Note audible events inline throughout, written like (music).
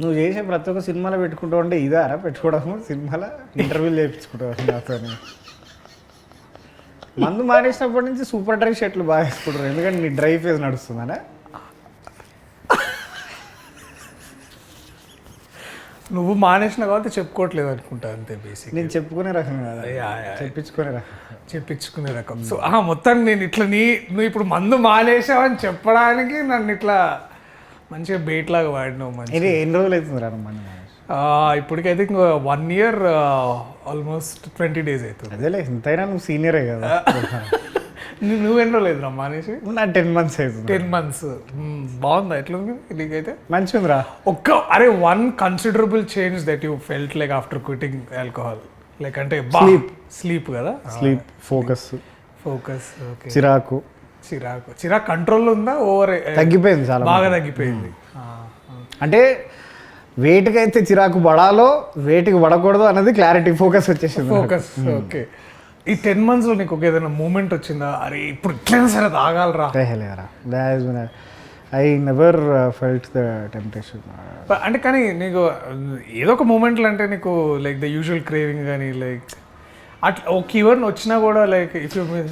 నువ్వు చేసే ప్రతి ఒక్క సినిమాలో పెట్టుకుంటావు అంటే ఇదారా పెట్టుకోవడము? సినిమాలో ఇంటర్వ్యూలు చేయించుకుంటావు నాతో మందు మానేసినప్పటి నుంచి సూపర్ డ్రై షర్ట్లు బాగా వేసుకుంటారు. ఎందుకంటే నీ డ్రై ఫేస్ నడుస్తుందనా. నువ్వు మానేసిన కాబట్టి చెప్పుకోవట్లేదు అనుకుంటా అంతే బేసిక్ నేను చెప్పుకునే రకం కదా. చెప్పించుకునే రకం. చెప్పించుకునే రకం. సో ఆ మొత్తం నేను ఇట్లా నీ నువ్వు ఇప్పుడు మందు మానేసావని చెప్పడానికి నన్ను ఇట్లా మంచిగా బేట్ లాగా వాడినావు మంచి ఇది ఎన్ని రోజులు అవుతుంది రా ఇప్పటికైతే ఇంకో one year almost twenty days అవుతుంది. అదేలే ఇంతైనా నువ్వు సీనియరే కదా. ను- నువ్వెన్నో లేదు రా మానేసి నా టెన్ మంత్స్ అవుతుంది. టెన్ మంత్స్ బాగుందా? ఎట్లుంది నీకైతే? మంచిగా ఒక్క అరే one considerable change that you felt like after quitting alcohol like అంటే స్లీప్ స్లీప్ కదా? స్లీప్ ఫోకస్ ఫోకస్ ఓకే చిరాకు. చిరాకు. చిరాకు కంట్రోల్లో ఉందా? ఓవర్ తగ్గిపోయింది చాలా బాగా తగ్గిపోయింది. అంటే వేటికి అయితే చిరాకు పడాలో వేటికి పడకూడదు అన్నది క్లారిటీ ఫోకస్ వచ్చేసింది ఫోకస్ ఓకే ఈ టెన్ మంత్స్లో నీకు ఒక ఏదైనా మూమెంట్ వచ్చిందా? అరే ఇప్పుడు ఇట్లైనా సరే తాగాలరా. లేరా I never felt the temptation అంటే కానీ నీకు ఏదో ఒక మూమెంట్లు అంటే నీకు లైక్ ద యూజువల్ క్రేవింగ్ కానీ లైక్ అట్లా ఒక వచ్చినా కూడా లైక్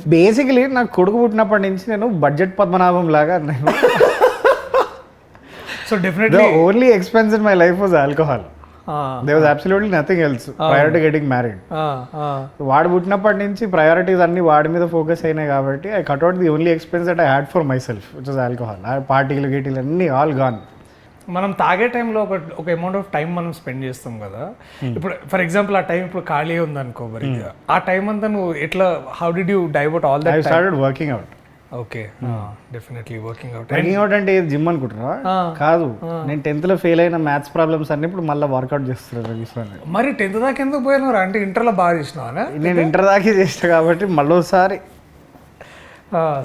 బేసికలీ నాకు కొడుకు పుట్టినప్పటి నుంచి నేను బడ్జెట్ పద్మనాభం లాగా నేను. So definitely only expense in my life was alcohol there was absolutely nothing else prior to getting married వాడు పుట్టినప్పటి నుంచి ప్రయారిటీస్ అన్ని వాడి మీద ఫోకస్ అయినాయి కాబట్టి I cut out the only expense that I had for myself which alcohol పార్టీలు గీటీలు అన్ని ఆల్ గాన్ మనం తాగే టైంలో ఒక ఒక అమౌంట్ ఆఫ్ టైం మనం స్పెండ్ చేస్తాం కదా. ఇప్పుడు ఫర్ ఎగ్జాంపుల్ ఆ టైం ఇప్పుడు ఖాళీ ఉంది అనుకో మరి ఆ టైం అంతా నువ్వు ఎట్లా how did you divert all that started working out okay definitely working out working out అంటే జిమ్ అనుకుంటున్నావా? కాదు. నేను టెన్త్లో ఫెయిల్ అయిన మ్యాథ్స్ ప్రాబ్లమ్స్ అన్ని ఇప్పుడు మళ్ళీ వర్కౌట్ చేస్తున్నాను మరి టెన్త్ దాకా ఎందుకు పోయినారు అంటే ఇంటర్లో బాగా చేసినావా? నేను ఇంటర్ దాకా చేసిన కాబట్టి మళ్ళీసారి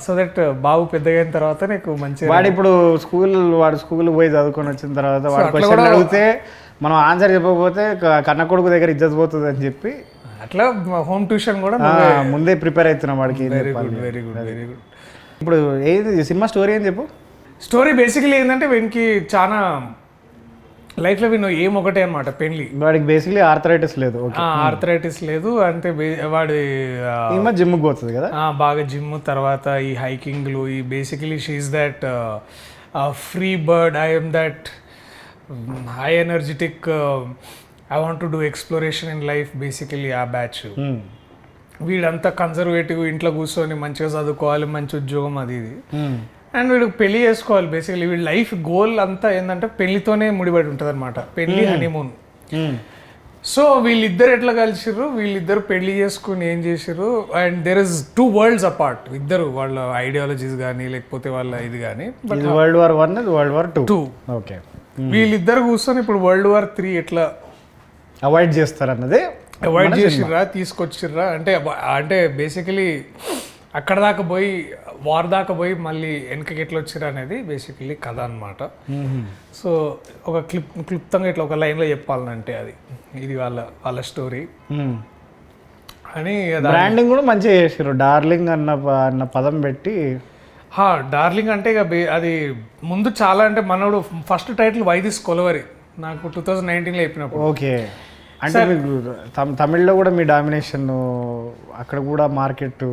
సో దట్ బాబు పెద్దగా అయిన తర్వాత నీకు మంచి వాడు ఇప్పుడు స్కూల్ వాడు స్కూల్ పోయి చదువుకొని వచ్చిన తర్వాత వాడు క్వశ్చన్ అడిగితే మనం ఆన్సర్ చెప్పకపోతే కన్న కొడుకు దగ్గర ఇజ్జత్ పోతుంది అని చెప్పి అట్లా హోమ్ ట్యూషన్ కూడా ముందే ప్రిపేర్ అవుతున్నాం వాడికి very. Good very good very good ఇప్పుడు ఏది సినిమా స్టోరీ అని చెప్పు స్టోరీ బేసికలీ ఏంటంటే వీనికి చాలా లైఫ్లో వీను ఏం ఒకటే అనమాట పెళ్ళి వాడికి బేసిక్లీ ఆర్థరైటిస్ లేదు ఆర్థరైటిస్ లేదు అంటే వాడి జిమ్కి పోతుంది కదా? బాగా జిమ్ తర్వాత ఈ హైకింగ్లు ఈ basically she's that free bird I'm that high energetic I want to do exploration in life basically ఆ బ్యాచ్ Hmm. వీడంతా కన్జర్వేటివ్ ఇంట్లో కూర్చొని మంచిగా చదువుకోవాలి మంచి ఉద్యోగం అది ఇది. Hmm. అండ్ వీడు పెళ్ళి చేసుకోవాలి బేసికలీ వీడి లైఫ్ గోల్ అంతా ఏంటంటే పెళ్ళితోనే ముడిపడి ఉంటుంది అనమాట పెళ్ళి హనీమూన్. సో వీళ్ళిద్దరు ఎట్లా కలిసిర్రు? వీళ్ళిద్దరు పెళ్ళి చేసుకుని ఏం చేసిర్రు? And there is two worlds apart ఇద్దరు వాళ్ళ ఐడియాలజీస్ కానీ లేకపోతే వాళ్ళ ఇది కానీ but world war one world war two two okay వీళ్ళిద్దరు కూర్చొని ఇప్పుడు వరల్డ్ వార్ త్రీ ఎట్లా అవాయిడ్ చేస్తారు అన్నది అవాయిడ్ చేసిర్రా తీసుకొచ్చిర్రా? అంటే అంటే బేసికలీ అక్కడ దాకా పోయి వార్ దాకా పోయి మళ్ళీ వెనకకి ఎట్లా వచ్చిర్రా అనేది బేసికలీ కథ అనమాట సో ఒక క్లిప్ క్లుప్తంగా ఇట్లా ఒక లైన్లో చెప్పాలంటే అది. ఇది వాళ్ళ వాళ్ళ స్టోరీ అని బ్రాండింగ్ కూడా మంచిగా చేసారు డార్లింగ్ అన్న అన్న పదం పెట్టి. హా డార్లింగ్ అంటే ఇక అది ముందు చాలా అంటే మనోడు ఫస్ట్ టైటిల్ వైదిస్ కొలవరి నాకు టూ థౌజండ్ నైన్టీన్లో చెప్పినప్పుడు. ఓకే అంటే మీకు తమ్- తమిళ్ళో కూడా మీ డామినేషన్ అక్కడ కూడా మార్కెట్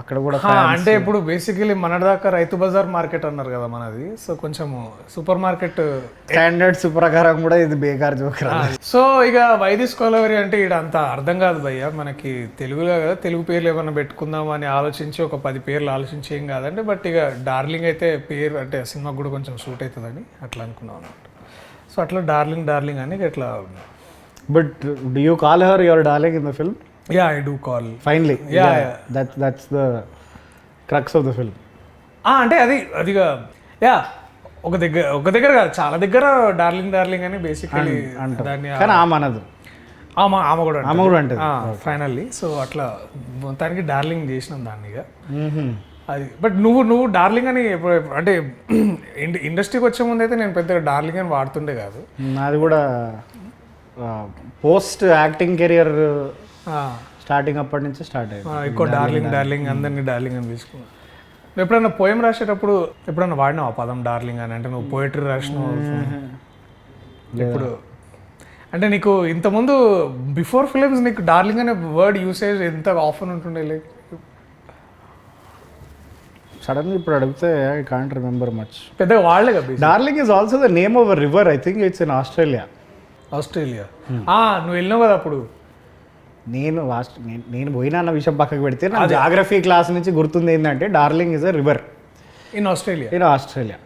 అక్కడ కూడా అంటే ఇప్పుడు బేసికలీ మన దాకా రైతు బజార్ మార్కెట్ అన్నారు కదా మనది. సో కొంచెం సూపర్ మార్కెట్ స్టాండర్డ్స్ ప్రకారం కూడా ఇది బేకార్ జోకరా సో ఇక వైదిస్ కొలవరి అంటే ఇక్కడ అంత అర్థం కాదు భయ్య. మనకి తెలుగులో కదా తెలుగు పేర్లు ఏమైనా పెట్టుకుందాం అని ఆలోచించి ఒక పది పేర్లు ఆలోచించి ఏం కాదంటే బట్ ఇక డార్లింగ్ అయితే పేరు అంటే సినిమాకి కూడా కొంచెం సూట్ అవుతుందని అట్లా అనుకున్నాం అనమాట సో అట్లా డార్లింగ్ డార్లింగ్ అని ఇట్లా but do you call her your darling in the film yeah I do call finally Yeah, that that's the crux of the film అంటే అది అదిగా యా ఒక దగ్గర ఒక దగ్గర కాదు చాలా దగ్గర డార్లింగ్ డార్లింగ్ అని బేసికలీ దాన్ని కానీ ఆమె అనదు. ఆమె ఆమె కూడా ఆమె కూడా అంటది. ఫైనల్లీ సో అట్లా మొత్తానికి డార్లింగ్ చేసినాం దాన్ని అది బట్ నువ్వు నువ్వు డార్లింగ్ అని అంటే (clears throat) ఇండ- ఇండస్ట్రీకి వచ్చే ముందు అయితే నేను పెద్దగా డార్లింగ్ అని వాడుతుండే కాదు. నాది కూడా పోస్ట్ యాక్టింగ్ కెరియర్ స్టార్టింగ్ అప్పటి నుంచి స్టార్ట్ అయింది. ఆ, ఎక్కువ డార్లింగ్ డార్లింగ్ అందరినీ డార్లింగ్ అని తీసుకున్నా నువ్వు ఎప్పుడైనా పోయం రాసేటప్పుడు ఎప్పుడైనా వాడినావు ఆ పదం డార్లింగ్ అని? అంటే నువ్వు పోయిటరీ రాసినావు ఇప్పుడు అంటే నీకు ఇంతకుముందు బిఫోర్ ఫిలిమ్స్ నీకు డార్లింగ్ అనే వర్డ్ యూసేజ్ ఎంత ఆఫన్ ఉంటుండే? లైక్ సడన్గా ఇప్పుడు అడిగితే ఐ కాంట్ రిమెంబర్ మచ్ పెద్దగా వాళ్ళే కదా darling is also the name of river I think it's in Australia Australia. ఆ, నువ్వు వెళ్ళినావు కదా అప్పుడు? నేను నేను- పోయినా అన్న విషయం పక్కకు పెడితే నా జాగ్రఫీ క్లాస్ నుంచి గుర్తుంది ఏంటంటే darling is a river in Australia in Australia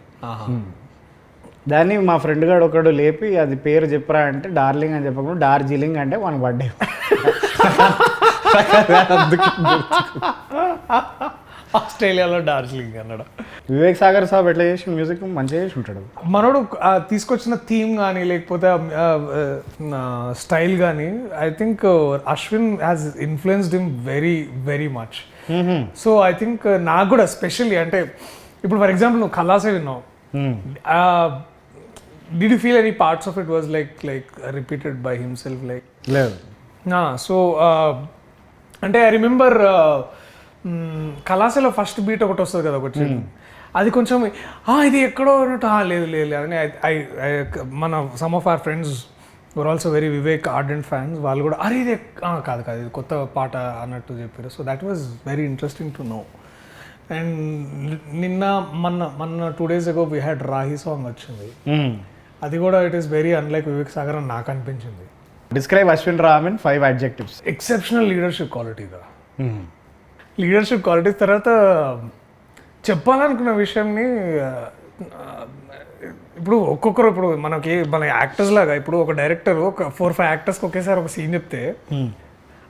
దాన్ని మా ఫ్రెండ్ గాడు ఒకడు లేపి అది పేరు చెప్పరా అంటే డార్లింగ్ అని చెప్పకుండా డార్జిలింగ్ అంటే వన్ బర్త్డే (laughs) ఆస్ట్రేలియాలో డార్జిలింగ్ అన్నాడు వివేక్ సాగర్ సాబ్ ఎట్లా చేసి మ్యూజిక్ మంచిగా చేసి ఉంటాడు. మనోడు తీసుకొచ్చిన థీమ్ కానీ లేకపోతే స్టైల్ కానీ I think Ashwin has influenced him very very much so I think నాకు కూడా స్పెషల్లీ అంటే ఇప్పుడు ఫర్ ఎగ్జాంపుల్ నువ్వు కలాసే విన్నావు. Did you feel any parts of it was like like repeated by himself like లేదు. సో అంటే I remember Kalasala first beat ఒకటి వస్తుంది కదా ఒకటి. అది కొంచెం "ఆ, ఇది ఎక్కడో అన్నట్టు "ఆ, లేదు లేదు లేదు" అని I- మన some of our friends were also very Vivek ardent fans వాళ్ళు కూడా అరే ఇది కాదు కాదు ఇది కొత్త పాట అన్నట్టు చెప్పారు. So that was very interesting to know and నిన్న మొన్న మొన్న two days ago we had Rahi song వచ్చింది. అది కూడా it is very unlike Vivek Sagar అని నాకు అనిపించింది. Describe Ashwin Raman five adjectives exceptional leadership క్వాలిటీగా లీడర్షిప్ క్వాలిటీస్ తర్వాత చెప్పాలనుకున్న విషయంని ఇప్పుడు ఒక్కొక్కరు ఇప్పుడు మనకి మన యాక్టర్స్ లాగా ఇప్పుడు ఒక డైరెక్టర్ ఒక ఫోర్ ఫైవ్ యాక్టర్స్కి ఒకేసారి ఒక సీన్ చెప్తే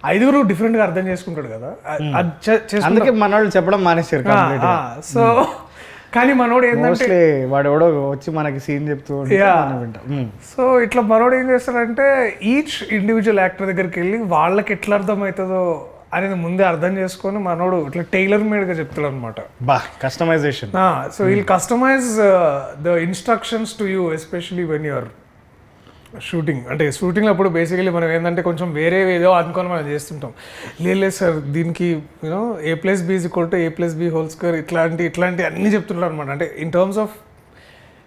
ఐదుగురు డిఫరెంట్గా అర్థం చేసుకుంటాడు కదా. అందుకే మన వాళ్ళు చెప్పడం మానేశారు సో కానీ మనోడు ఏంటంటే వాడు ఎవడో వచ్చి మనకి సీన్ చెప్తూ. సో ఇట్లా మనోడు ఏం చేస్తాడంటే ఈచ్ ఇండివిజువల్ యాక్టర్ దగ్గరికి వెళ్ళి వాళ్ళకి ఎట్లా అర్థమవుతుందో అనేది ముందే అర్థం చేసుకొని మనోడు ఇట్లా టైలర్ మేడ్గా చెప్తాడు అనమాట బా customization so we'll customize the instructions to you especially when you're shooting అంటే షూటింగ్ అప్పుడు బేసికలీ మనం ఏంటంటే కొంచెం వేరే ఏదో అనుకొని మనం చేస్తుంటాం. లేదు లేదు సార్ దీనికి you know A plus B is equal to A plus B whole square ఇట్లాంటి ఇట్లాంటి అన్ని చెప్తుంటారు అనమాట అంటే in terms of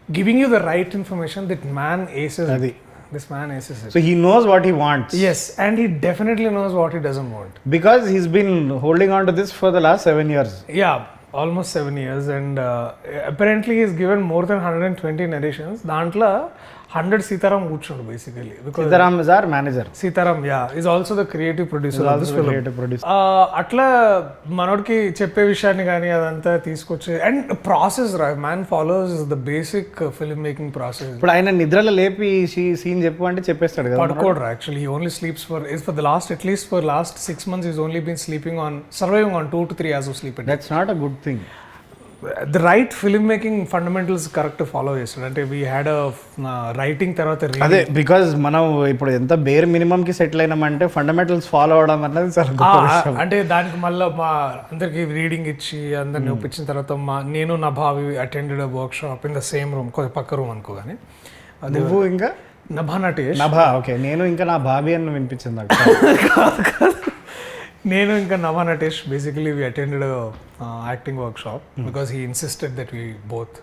giving you the right information that man aces అది. This man is it. So he knows what he wants. Yes, and he definitely knows what he doesn't want. Because he's been holding on to this for the last seven years. Yeah, almost seven years, and uh, apparently he's given more than 120 narrations. దాంట్లో hundred Sitaram కూర్చోండు basically Sitaram is our manager Sitaram yeah is also the creative producer creative produce అట్లా మనోడికి చెప్పే విషయాన్ని కానీ అదంతా తీసుకొచ్చి and process రా man follows the basic film making process ఇప్పుడు ఆయన నిద్రలో లేపి సీన్ చెప్పు అంటే చెప్పేస్తాడు కదా పడుకోడు actually he only sleeps for is for the last at least for last six months is only been sleeping on surviving on two two three hours of sleep that's not a good thing the right film making fundamentals correct follow చేస్తాడు అంటే we had writing తర్వాత. అదే because మనం ఇప్పుడు ఎంత bare minimum కి settle అయినామంటే fundamentals follow అవడం అన్నది చాలా అంటే దానికి మళ్ళీ మా అందరికి రీడింగ్ ఇచ్చి అందరిని ఒప్పించిన తర్వాత మా నేను నా భావి attended workshop in the same room కొంచెం పక్క రూమ్ అనుకో కానీ అది నువ్వు ఇంకా? నభా నటేష్. నభా ఓకే. నేను ఇంకా నా బాబీ అని వినిపించింది నాకు. (laughs) నేను ఇంకా Nabha Natesh basically we attended acting workshop because he insisted that we both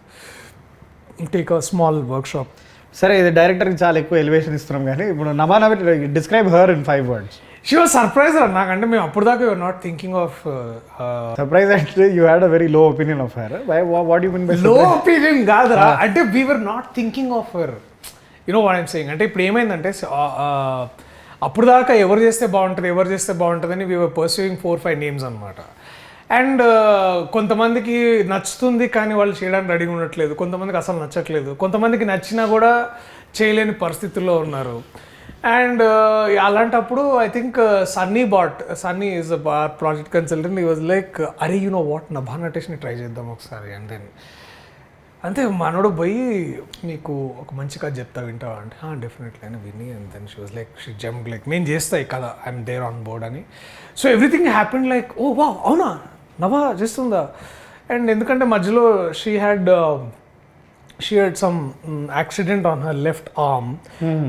take a small workshop సరే ఇది డైరెక్టర్కి చాలా ఎక్కువ ఎలివేషన్ ఇస్తున్నాం కానీ ఇప్పుడు Nabha describe her in five words she was surprise నాకంటే మేము అప్పుడు దాకా you're not thinking of surprise అంటే you had a very low opinion of her what you mean by low opinion కాదురా. అంటే we're not thinking of her you know what I'm saying అంటే ఇప్పుడు ఏమైందంటే ఆ, ఆ, అప్పుడు దాకా ఎవరు చేస్తే బాగుంటుంది ఎవరు చేస్తే బాగుంటుందని we're pursuing four five names అనమాట అండ్ కొంతమందికి నచ్చుతుంది కానీ వాళ్ళు చేయడానికి రెడీగా ఉండట్లేదు. కొంతమందికి అసలు నచ్చట్లేదు. కొంతమందికి నచ్చినా కూడా చేయలేని పరిస్థితుల్లో ఉన్నారు. అండ్ అలాంటప్పుడు I think Sunny but Sunny is project consultant ఈ వాజ్ లైక్ అరే యూ నో వాట్ నభా నటేష్ని ట్రై చేద్దాం ఒకసారి. అండ్ దెన్ అంతే మనోడు పోయి నీకు ఒక మంచి కథ చెప్తా వింటావా? అంటే డెఫినెట్లీ అని విని and then she was like she jump like నేను చేస్తాయి కదా ఐఎమ్ దేర్ ఆన్ బోర్డ్ అని. So everything happen like oh wow అవునా? నవా చేస్తుందా? అండ్ ఎందుకంటే మధ్యలో she had she had some accident on her left arm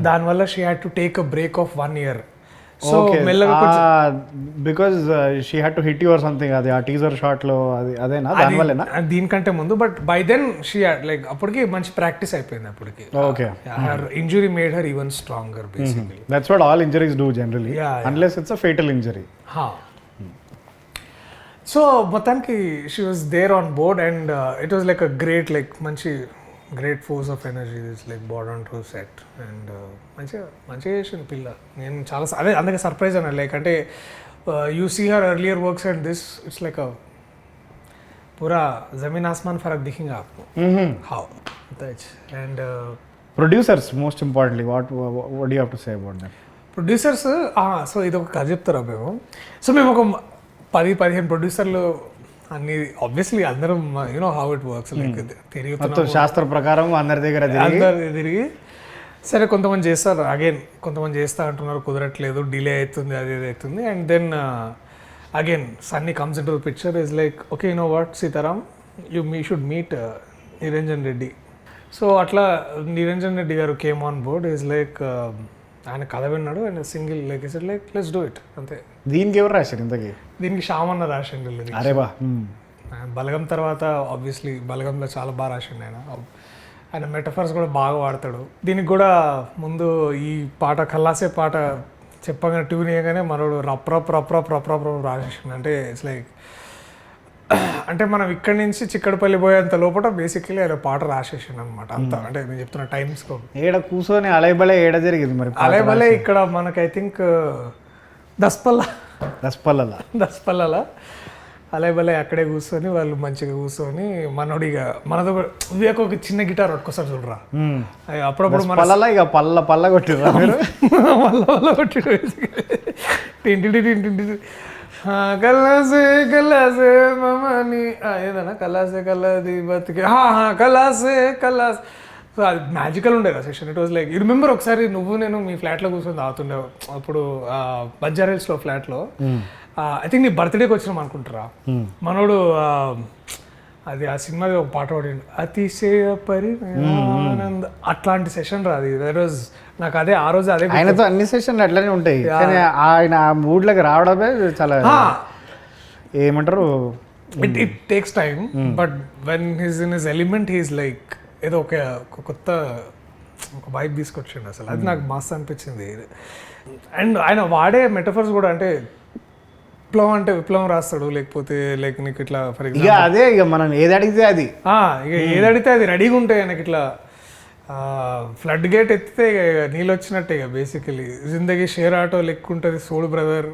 దానివల్ల she had to take a break of one year so మెల్లగా because she had to hit your something అది ఆ teaser షాట్లో అది అదేనా? దానివల్లేనా దీనికంటే ముందు but by then she like అప్పటికి మంచి ప్రాక్టీస్ అయిపోయింది అప్పటికి. Okay her injury made her even stronger basically that's what all injuries do generally. Unless it's a fatal injury so మొత్తానికి she was there on board and it was like a great like మంచి great force of energy is like board on to set and మంచిగా మంచిగా చేసింది పిల్ల నేను చాలా అదే అందుకే సర్ప్రైజ్ అన్నాను లైక్ అంటే you see her earlier works and this it's like a పూరా జమీన్ ఆస్మాన్ ఫరక్ దిఖింగా आपको how and producers most importantly what what you have to say about that producers so ఇది ఒక కథ చెప్తారా మేము సో మేము ఒక మ- పది పదిహేను ప్రొడ్యూసర్లు అన్ని ఆబ్వియస్లీ అందరం you know how it works like మొత్తం శాస్త్ర ప్రకారం అందరి దగ్గర తిరిగి అందరు తిరిగి సరే కొంతమంది చేస్తారు. అగైన్ కొంతమంది చేస్తా అంటున్నారు కుదరట్లేదు డిలే అవుతుంది అది ఇది అవుతుంది. And then again Sunny comes into picture is like okay no what Sitaram you me should meet Niranjan Reddy so అట్లా Niranjan Reddy garu came on board is like ఆయన కథ విన్నాడు and single like is like let's do it అంతే. దీనికి ఎవరు రాశారు ఇంతకీ? దీనికి షామన్న రాసిండు. అరే బా బలగం తర్వాత ఆబ్వియస్లీ బలగంలో చాలా బాగా రాసిండు ఆయన. ఆయన మెటఫర్స్ కూడా బాగా వాడతాడు. దీనికి కూడా ముందు ఈ పాట కల్లాసే పాట చెప్పగానే ట్యూన్ చేయగానే మనోడు రప్ రప్ రప్ రప్ రప్ రప్ రప్ రాసేసిండు. అంటే ఇట్స్ లైక్ అంటే మనం ఇక్కడి నుంచి చిక్కడపల్లి పోయేంత లోపల బేసికలీ ఆయన పాట రాసేసిండు అనమాట అంత. అంటే నేను చెప్తున్న టైం స్కోప్ ఏడ కూర్చొని అలైబలే ఏడ జరిగింది మరి అలే భలే ఇక్కడ మనకి ఐ థింక్ దస్పల్లా దసపల్లల. దసపల్లలో. అలే భలే అక్కడే కూర్చొని వాళ్ళు మంచిగా కూర్చొని మనోడు ఇక మనతో వివేక్ ఒక చిన్న గిటార్ పట్టుకొస్తాడు చూడరా. అప్పుడప్పుడు మన పల్లల ఇక పల్ల పల్ల కొట్టిర్రా మీరు? వల్ల వల్ల కొట్టిడు టింటి టింటి కల్లాసే కల్లాసే మమని ఏదన్నా? కల్లాసే కల్లాది బతికే హా, హా, కల్లాసే కల్లాస్ సో అది మ్యాజికల్ ఉండే కదా session it was like you remember ఒకసారి నువ్వు నేను మీ ఫ్లాట్లో కూర్చొని తాగుతుండే. అప్పుడు బంజారాహిల్స్లో ఫ్లాట్లో ఐ థింక్ నీ బర్త్డేకి వచ్చినాం అనుకుంటారా? మనోడు ఆ, అది ఆ సినిమా ఒక పాట పాడిండు. అతిశయ పరిణానంద అట్లాంటి సెషన్ రాదు దట్ వాజ్ నాకు అదే ఆ రోజు అదే ఆయనతో అన్ని సెషన్లు అట్లనే ఉంటాయి. కానీ ఆయన ఆ మూడ్లోకి రావడమే చాలా ఏమంటారు? It it takes time but when he's in his element he's like ఏదో ఒక కొత్త ఒక వైబ్ తీసుకొచ్చిండు అసలు. అది నాకు మస్తు అనిపించింది. అండ్ ఆయన వాడే మెటఫర్స్ కూడా అంటే విప్లవం అంటే విప్లవం రాస్తాడు లేకపోతే లైక్ నీకు ఇట్లా ఫర్ ఇక అదే ఇక మనం ఏది అడిగితే అది. ఇక ఏది అడిగితే అది. రెడీగా ఉంటాయి ఆయనకి ఇట్లా ఫ్లడ్ గేట్ ఎత్తితే ఇక నీళ్ళు వచ్చినట్టే ఇక బేసికలీ జిందగీ షేర్ ఆటో లెక్క ఉంటుంది సోడు బ్రదర్.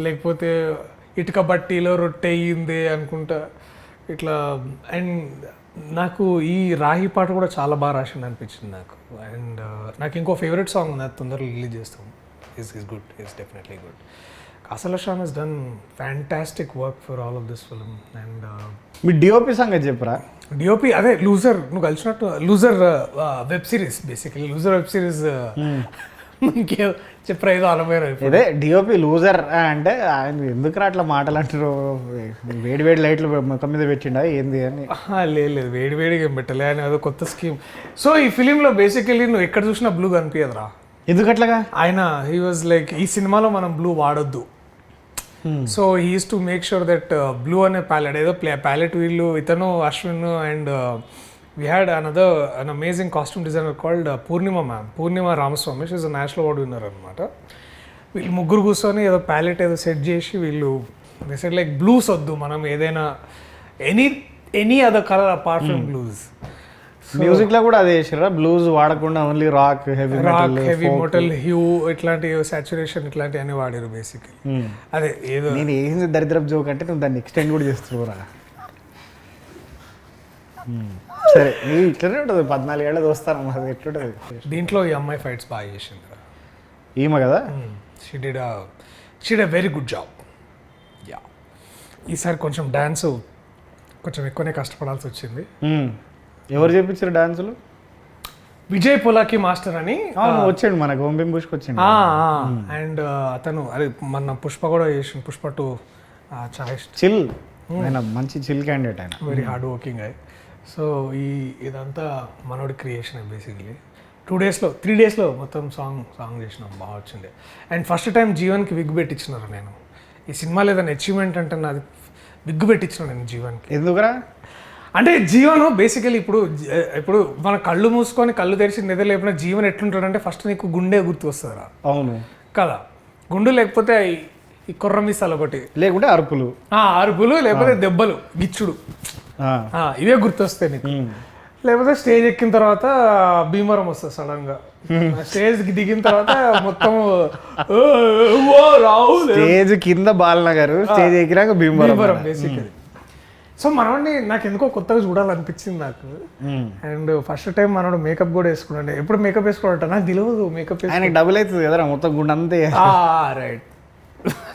లేకపోతే ఇటుక బట్టీలో రొట్టె అయ్యింది అనుకుంటా. ఇట్లా అండ్ నాకు ఈ రాహి పాట కూడా చాలా బాగా రాసింది అనిపించింది నాకు. అండ్ నాకు ఇంకో ఫేవరెట్ సాంగ్ ఉంది అది తొందరగా రిలీజ్ చేస్తాం. Is is good is definitely good కాసల Shan he's done fantastic work for all of this film and me DOP సంగతి చెప్పురా? డిఓపి అదే లూజర్ నువ్వు కలిసినట్టు loser web series basically loser web series మనకి చెప్పరా ఏదో అనబోయారు ఇదే డిఓపి లూజర్ అంటే ఆయన ఎందుకు అట్లా మాటలు అంటారు వేడి వేడి లైట్లు ముఖం మీద పెట్టిండా ఏంది అని? లేదు లేదు వేడి వేడిగా పెట్టలే ఆయన ఏదో కొత్త స్కీమ్. సో ఈ ఫిలింలో బేసికలీ నువ్వు ఎక్కడ చూసినా బ్లూ కనిపించదురా ఎందుకు అట్లాగా ఆయన హీ వాజ్ లైక్ ఈ సినిమాలో మనం బ్లూ వాడొద్దు. So he's to make sure that blue అనే ప్యాలెట్ ఏదో ప్లే ప్యాలెట్ వీళ్ళు ఇతను Ashwin and we had another an amazing costume designer called Purnima ma'am Purnima Ramaswamy she's national award winner అనమాట వీళ్ళు ముగ్గురు కూర్చొని ఏదో ప్యాలెట్ ఏదో సెట్ చేసి వీళ్ళు సెట్ లైక్ బ్లూస్ వద్దు. మనం ఏదైనా any any other colour apart from blues మ్యూజిక్లో కూడా అదే చేసిరా బ్లూస్ వాడకుండా only rock heavy rock heavy metal hue ఇట్లాంటి సాచురేషన్ ఇట్లాంటివి అన్ని వాడారు బేసిక్లీ అదే ఏదో నేను ఏంది దరిద్రపు జోక్ అంటే నువ్వు దాన్ని ఎక్స్టెండ్ కూడా చేస్తున్నావురా. సరే నీ ఇట్లనే ఉంటుంది పద్నాలుగేళ్ళ దోస్తాను అది ఎట్లుంటుంది? దీంట్లో ఈ అమ్మాయి ఫైట్స్ బాగా చేసింది ఈమె కదా? She did she the very good job yeah ఈసారి కొంచెం డ్యాన్స్ కొంచెం ఎక్కువనే కష్టపడాల్సి వచ్చింది. ఎవరు చేపించారు డాన్సులు? విజయ్ పొలాకి మాస్టర్ అని వచ్చాడు మనకు ఓం బింబుష్కి వచ్చిండు అండ్ అతను అదే మన పుష్ప కూడా చేసిన పుష్ప టూ చాలా చిల్. ఆయన మంచి చిల్ క్యాండిడేట్ ఆయన. వెరీ హార్డ్ వర్కింగ్ అయ్యి సో ఈ ఇదంతా మనోడి క్రియేషన్ బేసిక్లీ టూ డేస్లో త్రీ డేస్లో మొత్తం సాంగ్ సాంగ్ చేసినాం బాగా వచ్చింది. అండ్ ఫస్ట్ టైం జీవన్కి విగ్ పెట్టించినారు నేను? ఈ సినిమా లేదని అచీవ్మెంట్ అంటే నాది విగ్ పెట్టించిన నేను జీవన్కి. ఎందుకురా? అంటే జీవనం బేసికలీ ఇప్పుడు ఇప్పుడు మన కళ్ళు మూసుకొని కళ్ళు తెరిచి నిద్ర లేపిన జీవన్ ఎట్లుంటాడంటే ఫస్ట్ నీకు గుండె గుర్తు వస్తుందిరా. అవును. కదా? గుండు లేకపోతే ఈ- కుర్ర మిసాలు ఒకటి లేకుంటే అరుపులు. ఆ, అరుపులు లేకపోతే దెబ్బలు గిచ్చుడు. ఇవే గుర్తొస్తాయి నీకు. లేకపోతే స్టేజ్ ఎక్కిన తర్వాత భీమవరం వస్తుంది సడన్గా స్టేజ్కి దిగిన తర్వాత మొత్తం "ఓ, ఓ, రాహుల్ స్టేజ్ కింద బాలనగర్ స్టేజ్ ఎక్కినాక భీమవరం భీమవరం బేసికలీ సో మనోడిని నాకు ఎందుకో కొత్తగా చూడాలనిపించింది నాకు. అండ్ ఫస్ట్ టైం మనోడు మేకప్ కూడా వేసుకున్నాడు. ఎప్పుడు మేకప్ వేసుకోవట నాకు తెలియదు మేకప్ ఆయనకి డబుల్ అవుతుంది కదరా మొత్తం గుండె అంతే. రైట్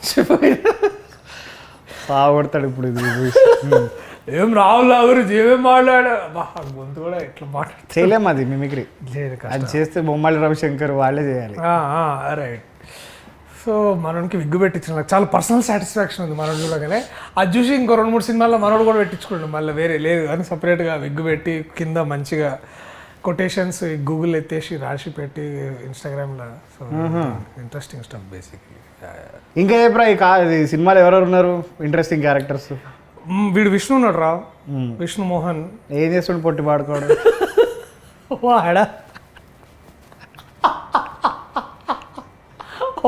చెప్పండి సాగొడతాడు ఇప్పుడు ఇది. ఏం రాహుల్ గురించి ఏమేం మాట్లాడా? బా గొంతు కూడా ఎట్లా మాట్లాడు చేయలేం అది మిమిక్రీ అది చేస్తే బొమ్మాలి రవిశంకర్ వాళ్ళే చేయాలి. రైట్ సో మనోడికి విగ్గు పెట్టించిన చాలా పర్సనల్ సాటిస్ఫాక్షన్ ఉంది మనోడు చూడగానే. అది చూసి ఇంకో రెండు మూడు సినిమాల్లో మనోడు కూడా పెట్టించుకోండి మళ్ళీ వేరే లేదు కానీ సపరేట్గా విగ్గు పెట్టి కింద మంచిగా కొటేషన్స్ గూగుల్ ఎత్తేసి రాసి పెట్టి ఇన్స్టాగ్రామ్లో సో ఇంట్రెస్టింగ్ స్టఫ్ బేసిక్లీ ఇంకా చెప్పరా ఈ సినిమాలో ఎవరెవరు ఉన్నారు? ఇంట్రెస్టింగ్ క్యారెక్టర్స్ వీడు విష్ణు ఉన్నాడు రా విష్ణు మోహన్. ఏం చేస్తుండు పొట్టి పాడుకోవడం వాడా.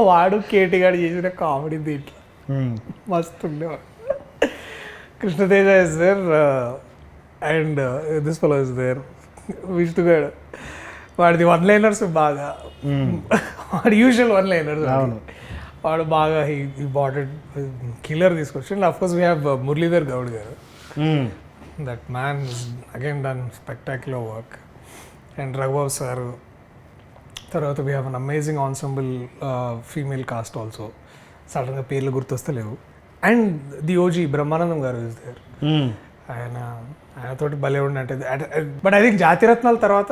వాడు కేటీగాడు చేసిన కామెడీ దీంట్లో. మస్తు ఉండేవాడు. Krishnateja is there and this fellow is there విష్ణుగాడు వాడిది వన్ లైనర్స్ బాగా వాడి యూజువల్ వన్ లైనర్స్ అవును. వాడు బాగా ఈ బాటెడ్ కిల్లర్ తీసుకొచ్చి and course we have Muralidhar Goud garu. That man again done spectacular work and Raghubabu sir తర్వాత we have an amazing ensemble female cast also సడన్గా పేర్లు గుర్తొస్తలేవు. And the OG Brahmanandam garu is there um. ఆయన ఆయనతోటి భలే ఉండంటే but I think జాతిరత్నాల తర్వాత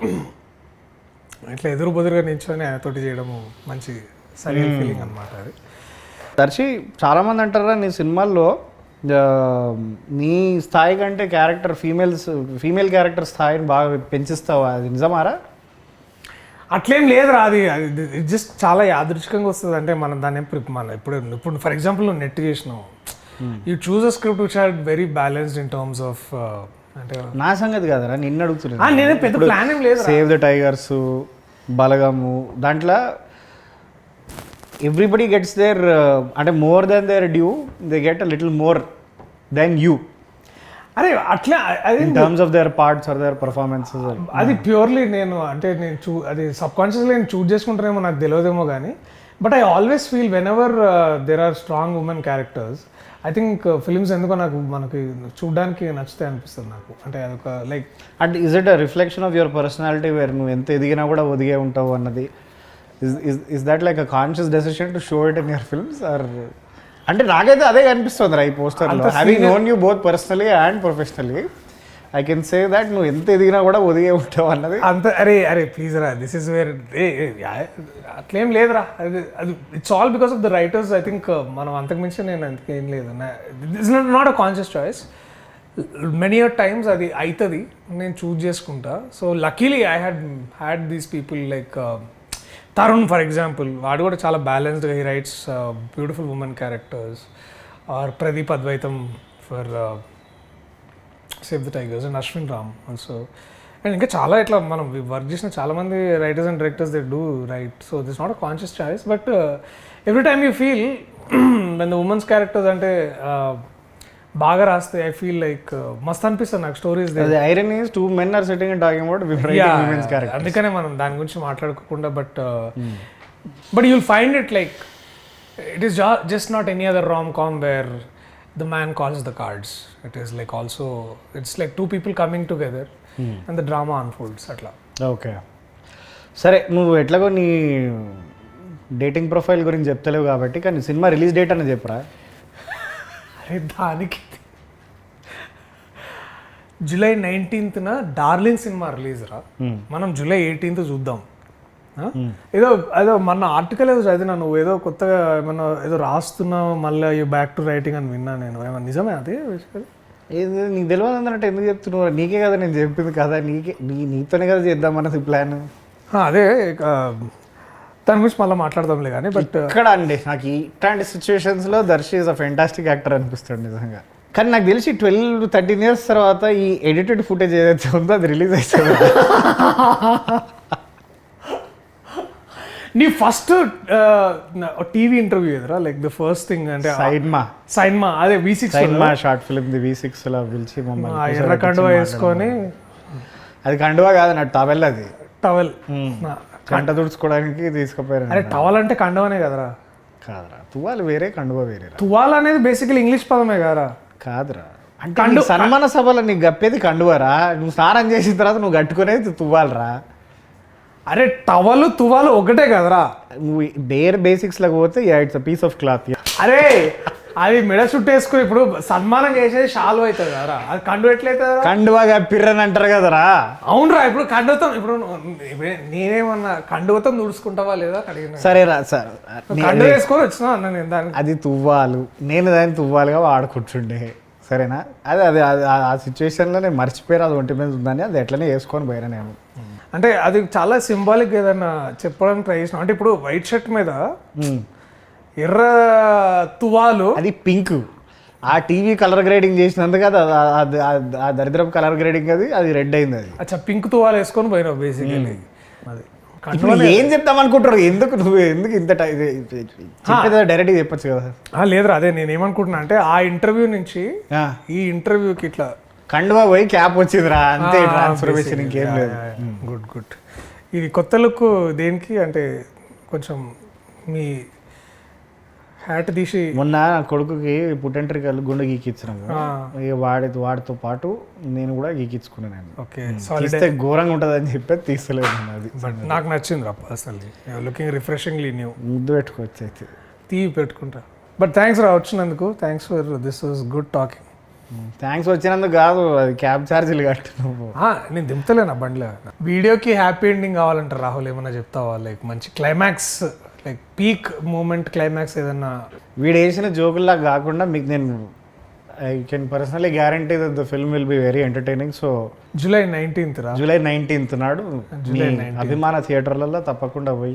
(clears throat) ఇట్లా ఎదురు బెదురుగా నించొని ఆయనతోటి చేయడము మంచి సరైన ఫీలింగ్ అనమాట అది. దర్శి చాలా మంది అంటారా నీ సినిమాల్లో నీ స్థాయి కంటే క్యారెక్టర్ ఫీమేల్స్ ఫీమేల్ క్యారెక్టర్ స్థాయిని బాగా పెంచిస్తావా? అది నిజమారా? అట్లేం లేదురా అది జస్ట్ చాలా యాదృచ్ఛికంగా వస్తుంది. అంటే మనం దాన్ని మన ఇప్పుడు ఇప్పుడు ఫర్ ఎగ్జాంపుల్ నువ్వు నెట్ చేసినావు. You choose a script which are very balanced in terms of అంటే నా సంగతి కాదరా నిన్ను ఆ, అడుగుతున్నాను నేనే పెద్ద ప్లాన్ ఏం లేదు సేవ్ ద టైగర్స్ బలగము దాంట్లో ఎవ్రీబడి గెట్స్ దేర్ అంటే more than their due they get a little more than you అరే అట్లా అది in terms of their parts are their performances అది ప్యూర్లీ నేను అంటే నేను చూ అది సబ్ కాన్షియస్లీ నేను చూస్ చేసుకుంటానేమో నాకు తెలియదేమో కానీ but I always feel whenever there are strong women characters I think films ఎందుకో నాకు మనకి చూడడానికి నచ్చుతాయి అనిపిస్తుంది నాకు. అంటే అదొక లైక్ అంటే is it a reflection of your personality where నువ్వు ఎంత ఎదిగినా కూడా ఒదిగే ఉంటావు అన్నది? Is that like a conscious decision to show it in your films or అంటే నాకైతే అదే కనిపిస్తుంది రా ఈ పోస్టర్లో having known you both personally and professionally I can say that నువ్వు ఎంత ఎదిగినా కూడా ఒదిగే ఉంటావు అన్నది. అంత అరే అరే ప్లీజ్ రా దిస్ ఇస్ వేర్ అట్లేం లేదురా. అది అది it's all because of the writers I think మనం అంతకుమించి నేను అంతకేం లేదు. It's not a conscious choice many a times అది అవుతుంది నేను చూజ్ చేసుకుంటా. So luckily I had had these people like Tarun for example వాడు కూడా చాలా బ్యాలెన్స్డ్గా he writes beautiful women characters are Pradeep Advaitham for save the tigers and Ashwin Ram also and ఇంకా చాలా ఇట్లా మనం వర్క్ చేసిన చాలా మంది writers and directors they do right so this not a conscious choice but every time you feel when the womens characters అంటే బాగా రాస్తే ఐ ఫీల్ లైక్ మస్త్ అనిపిస్తుంది నాకు stories irony is two men are sitting and talking about womens character అందుకనే మనం దాని గురించి మాట్లాడుకోకుండా but but you'll find it like it is just not any other rom com where the man calls the cards it is like also it's like two people coming together and the drama unfolds అట్లా. Okay సరే నువ్వు ఎట్లాగో నీ dating profile గురించి చెప్తలేవు కాబట్టి కానీ cinema release date అని చెప్పరా? అరే దానికి జూలై నైన్టీన్త్న డార్లింగ్ సినిమా రిలీజ్ రా. మనం జూలై ఎయిటీన్త్ చూద్దాం? ఏదో ఏదో మన ఆర్టికల్ ఏదో చదివినా నువ్వు ఏదో కొత్తగా ఏమన్నా ఏదో రాస్తున్నావు మళ్ళీ బ్యాక్ టు రైటింగ్ అని విన్నా నేను. ఏమన్నా నిజమే అది ఏది నీకు తెలియదు అన్నట్టు ఎందుకు చెప్తున్నావు నీకే కదా నేను చెప్పింది కదా నీకే నీ నీతోనే కదా చేద్దామన్నది ప్లాన్ ఆ, అదే దాని గురించి మళ్ళీ మాట్లాడదాంలే కానీ బట్ ఇక్కడ అండి నాకు ఇట్లాంటి సిచ్యువేషన్స్లో Darshi is a fantastic actor అనిపిస్తుంది నిజంగా. కానీ నాకు తెలిసి ట్వెల్వ్ థర్టీన్ ఇయర్స్ తర్వాత ఈ ఎడిటెడ్ ఫుటేజ్ ఏదైతే ఉందో అది రిలీజ్ అవుతుంది నీ ఫస్ట్ టీవీ ఇంటర్వ్యూ ఎదురా లైక్ ద ఫస్ట్ థింగ్ అంటే సైడ్మా సైన్మా. అదే వి సిక్స్ సైడ్మా షార్ట్ ఫిల్మ్ ది వి సిక్స్లో పిలిచి మమ్మల్ని ఎర్ర కండువ వేసుకొని. అది కండువా కాదు నా టవెల్ అది. టవల్ గంట తుడుచుకోవడానికి తీసుకుపోయారు అరే టవల్ అంటే కండవనే కదరా. కాదురా తువ్వాలి వేరే కండువా వేరేరా. తువాల్ అనేది బేసికల్ ఇంగ్లీష్ పదమే కదరా. కాదురా. అంటే సన్మాన సభలో నీకు గప్పేది కండువరా? నువ్వు స్నానం చేసిన తర్వాత నువ్వు కట్టుకునేది తువ్వాలరా? అరే టవల్ తువాలు ఒకటే కదరా. నువ్వు బేర్ బేసిక్స్లకు పోతే it's a piece of cloth అరే అది మెడ చుట్టేసుకుని ఇప్పుడు సన్మానం చేసేది షాలు అవుతుంది కదరా. అది కండు ఎట్లయితుంది కండువా కప్పిర్రని అంటారు కదరా. అవునరా ఇప్పుడు కండువతో ఇప్పుడు నేనేమన్నా కండువతో తుడుచుకుంటావా లేదా అడిగిన సరేరా సార్. కండు వేసుకొని వచ్చినా అన్న నేను దానికి. అది తువ్వాలు. నేను దాన్ని తువ్వాలుగా వాడుకుంటుండే. సరేనా? అదే అదే ఆ సిచ్యువేషన్లో నేను మర్చిపోయారు అది ఒంటి మీద ఉందని అది ఎట్లనే వేసుకొని పోయినా నేను. అంటే అది చాలా సింబాలిక్ ఏదన్నా చెప్పడానికి ట్రై చేసిన అంటే ఇప్పుడు వైట్ షర్ట్ మీద మ్మ్. ఎర్ర తువాలు అది పింక్ ఆ టీవీ కలర్ గ్రేడింగ్ చేసినందుకు అది ఆ- అది- దరిద్రపు కలర్ గ్రేడింగ్ అది అది రెడ్ అయింది అది. అచ్చా పింక్ తువాలు వేసుకొని పోయినావు బేసికలీ అది. ఇప్పుడు ఏం చెప్తాం అనుకుంటారు ఎందుకు నువ్వు ఎందుకు ఇంత టై- ఇది- ఇది- చెప్పేది డైరెక్ట్గా చెప్పొచ్చు కదా. లేదురా అదే నేను ఏమనుకుంటున్నా అంటే ఆ ఇంటర్వ్యూ నుంచి ఈ ఇంటర్వ్యూకి ఇట్లా కండువా పోయి క్యాప్ వచ్చిందిరా అంతే ట్రాన్స్ఫర్మేషన్ ఇంకేం లేదు. గుడ్ గుడ్ ఇది కొత్త లుక్ దేనికి అంటే కొంచెం మీ హ్యాట్ తీసి మొన్న కొడుకుకి పుట్టెంట్రికలు గుండె గీకిచ్చినాము ఇక వాడి వాడితో పాటు నేను కూడా గీకించుకున్నాను నేను. ఓకే సారీ తీస్తే ఘోరంగా ఉంటుంది అని చెప్పి తీస్తలేదు నేను అది. బట్ నాకు నచ్చింది రా అసలు లుకింగ్ రిఫ్రెషింగ్లీ న్యూ ముద్దు పెట్టుకోవచ్చు అయితే. తీవి పెట్టుకుంటా. బట్ థ్యాంక్స్ రా వచ్చినందుకు. Thanks for this was good talking thanks వచ్చినందుకు కాదు అది క్యాబ్ ఛార్జీలు కట్టు నువ్వు. నేను దింపుతలేనా బండిలో? వీడియోకి హ్యాపీ ఎండింగ్ కావాలంటారు రాహుల్ ఏమన్నా చెప్తావా? లైక్ మంచి climax like peak moment climax ఏదన్నా? వీడు వేసిన జోకుల్లా కాకుండా మీకు నేను I can personally guarantee that the film will be very entertaining so July nineteenth రా? జూలై నైన్టీన్త్ నాడు మీ జూలై 19th. అభిమాన థియేటర్లలో తప్పకుండా పోయి